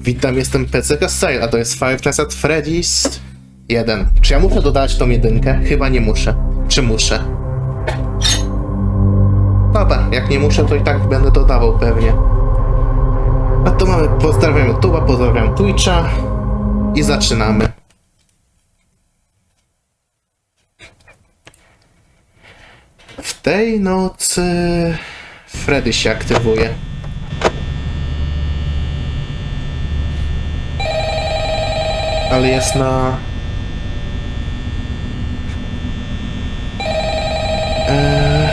Witam, jestem PCK Style, a to jest Five Nights at Freddy's 1. Czy ja muszę dodać tą jedynkę? Chyba nie muszę. Czy muszę? Dobra, jak nie muszę, to i tak będę dodawał pewnie. A to mamy, pozdrawiam YouTube'a, pozdrawiam Twitcha i zaczynamy. W tej nocy Freddy się aktywuje. Ale jest na. Eee,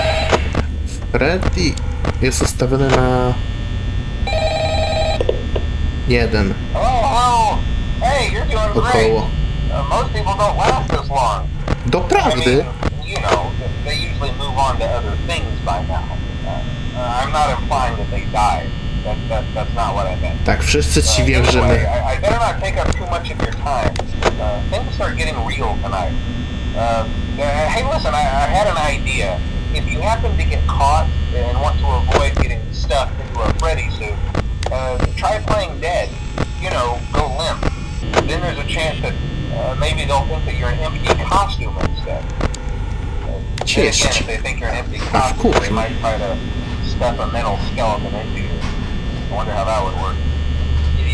Freddy jest ustawiony na. Jeden około. Doprawdy. They usually move on to other things by now. Uh, I'm not implying that they died. That, that, that's not what I meant. Tak, wszyscy ci Uh, wierzymy. I, I better not take up too much of your time. Uh, things are getting real tonight. Uh, uh, hey, listen, I, I had an idea. If you happen to get caught and want to avoid getting stuffed into a Freddy suit, uh, try playing dead. You know, go limp. Then there's a chance that uh, maybe they'll think that you're an empty costume instead. Uh, then Cześć. again, if they think you're an empty costume, course. they might try to stuff a mental skeleton into you. Wonder how that would work.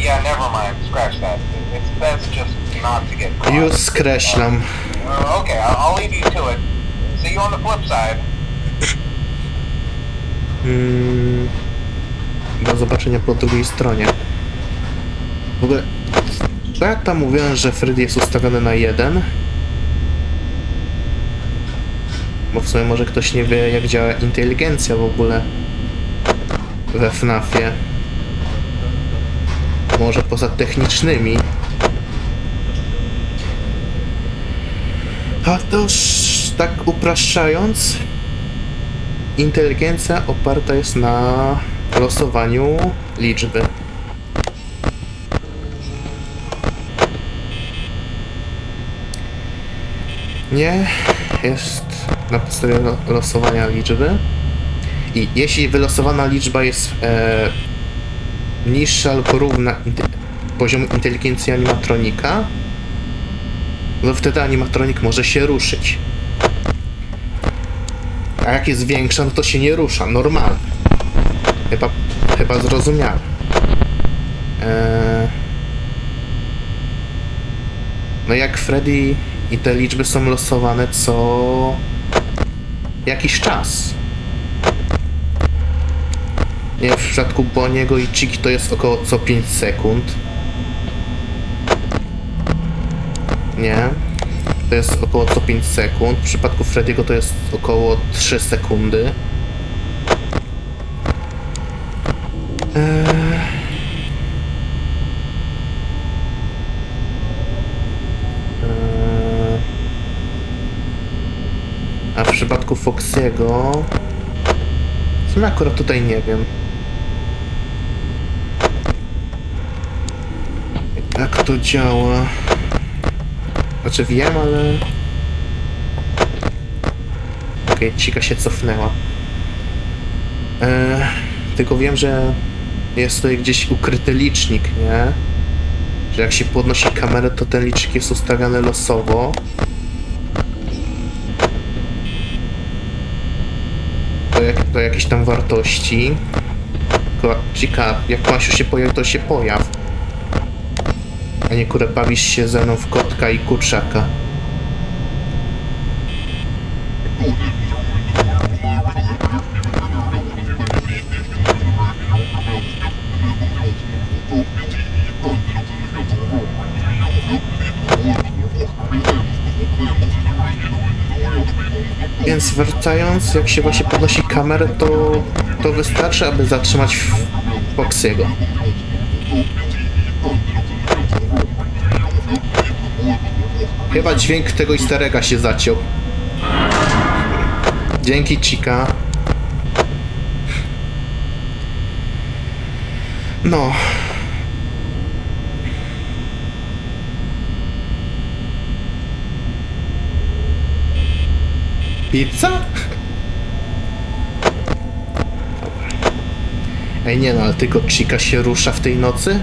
Yeah, never mind. Scratch that. It's best just not to get caught. Już skreślam. Uh, okay, I'll, I'll leave you to it. See you on the flip side. Mm, do zobaczenia po drugiej stronie. W ogóle, co ja tam mówiłem, że Freddy jest ustawiony na jeden? Bo w sumie może ktoś nie wie, jak działa inteligencja w ogóle we FNAFie. Może poza technicznymi. Już tak upraszczając, inteligencja oparta jest na losowaniu liczby. Nie, jest na podstawie lo- losowania liczby. I jeśli wylosowana liczba jest e, niższa lub równa inte- poziomu inteligencji animatronika, no wtedy animatronik może się ruszyć. A jak jest większa, no to się nie rusza. Normalne. Chyba, chyba zrozumiałe. Eee... No jak Freddy i te liczby są losowane co jakiś czas. W przypadku Boniego i Chiki to jest około co 5 sekund. Nie. To jest około co 5 sekund. W przypadku Frediego to jest około 3 sekundy. Eee... Eee... A w przypadku Foxiego... W sumie akurat tutaj nie wiem. Jak to działa? Znaczy wiem, ale... Okej, Cika się cofnęła. Eee, tylko wiem, że jest tutaj gdzieś ukryty licznik, nie? Że jak się podnosi kamerę, to ten licznik jest ustawiany losowo. Do, jak, tam wartości. Tylko, Cika, jak Masiu się pojawi, to się pojaw. A nie kurę bawisz się ze mną w kotka i kurczaka. Więc wracając, jak się właśnie podnosi kamerę, to, to wystarczy, aby zatrzymać Foxiego. Chyba dźwięk tego easter egga się zaciął. Dzięki, Chica. No. Pizza? Ej, nie no, ale tylko Chica się rusza w tej nocy?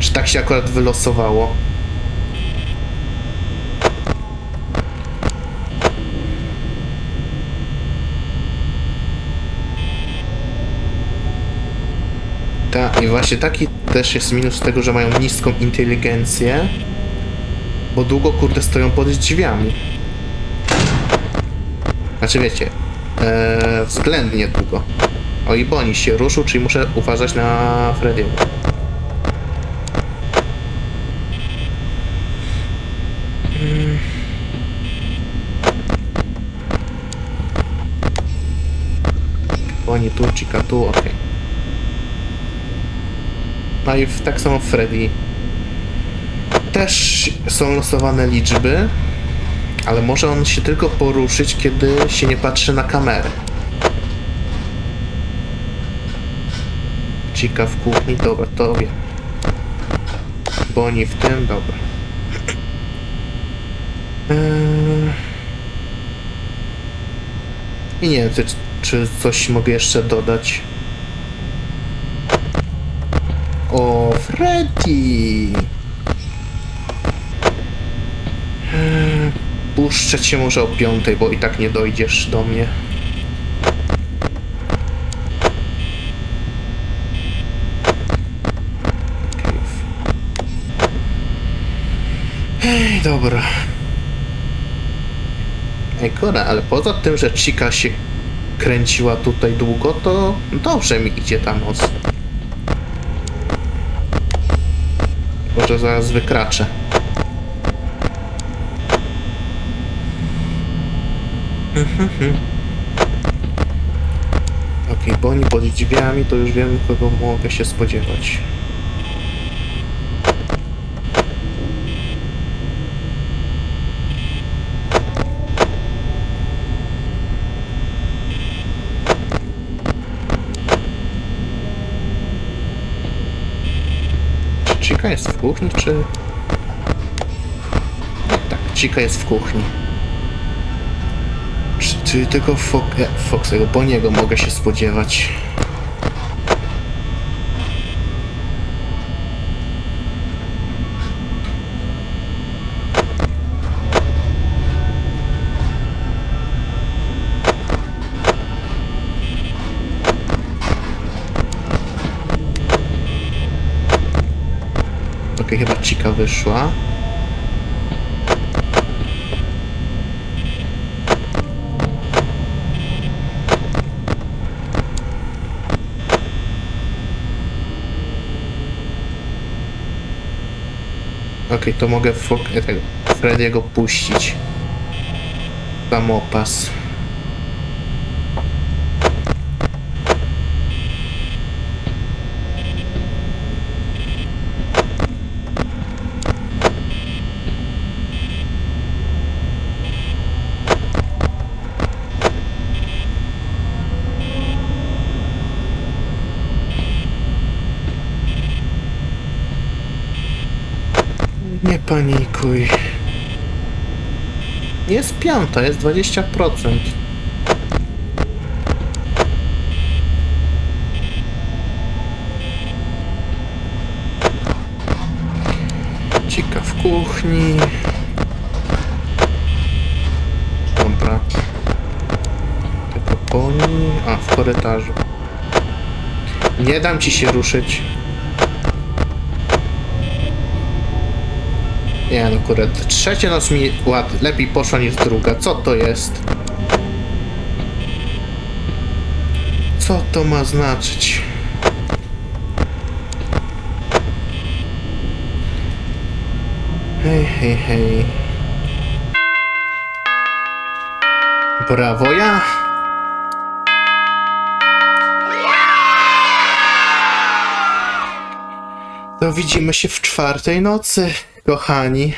Czy tak się akurat wylosowało? Ta, i właśnie taki też jest minus tego, że mają niską inteligencję, bo długo kurde stoją pod drzwiami. Znaczy wiecie, e, względnie długo. O i Boni się ruszył, czyli muszę uważać na Frediego. Mm. Boni tu, Chica tu, okej. No i w, tak samo Freddy. Też są losowane liczby, ale może on się tylko poruszyć, kiedy się nie patrzy na kamerę. Chica w kuchni, dobra, to wiem. Boni w tym, dobra. Eee... I nie wiem, czy, czy coś mogę jeszcze dodać. O, Freddy! Eee, Puszczę cię może o piątej, bo i tak nie dojdziesz do mnie. Ej, dobra. Ej, Kora, ale poza tym, że Chica się kręciła tutaj długo, to dobrze mi idzie ta noc. Może zaraz wykraczę. Okej, Boni pod drzwiami, to już wiem, kogo mogę się spodziewać. Chica jest w kuchni, czy... Tak, Chica jest w kuchni. Czy, czy tylko Fo Foxego, Boniego mogę się spodziewać? Chyba Chica wyszła. Okej, to mogę Frediego puścić. Samopas. Nie panikuj. Jest piąta, jest 20%. Cika w kuchni. Dobra. Tylko poni. A, w korytarzu. Nie dam ci się ruszyć. Nie no kurde, trzecia noc mi ład, lepiej poszła niż druga. Co to jest? Co to ma znaczyć? Hej, hej, hej. Brawo ja! To widzimy się w czwartej nocy, kochani.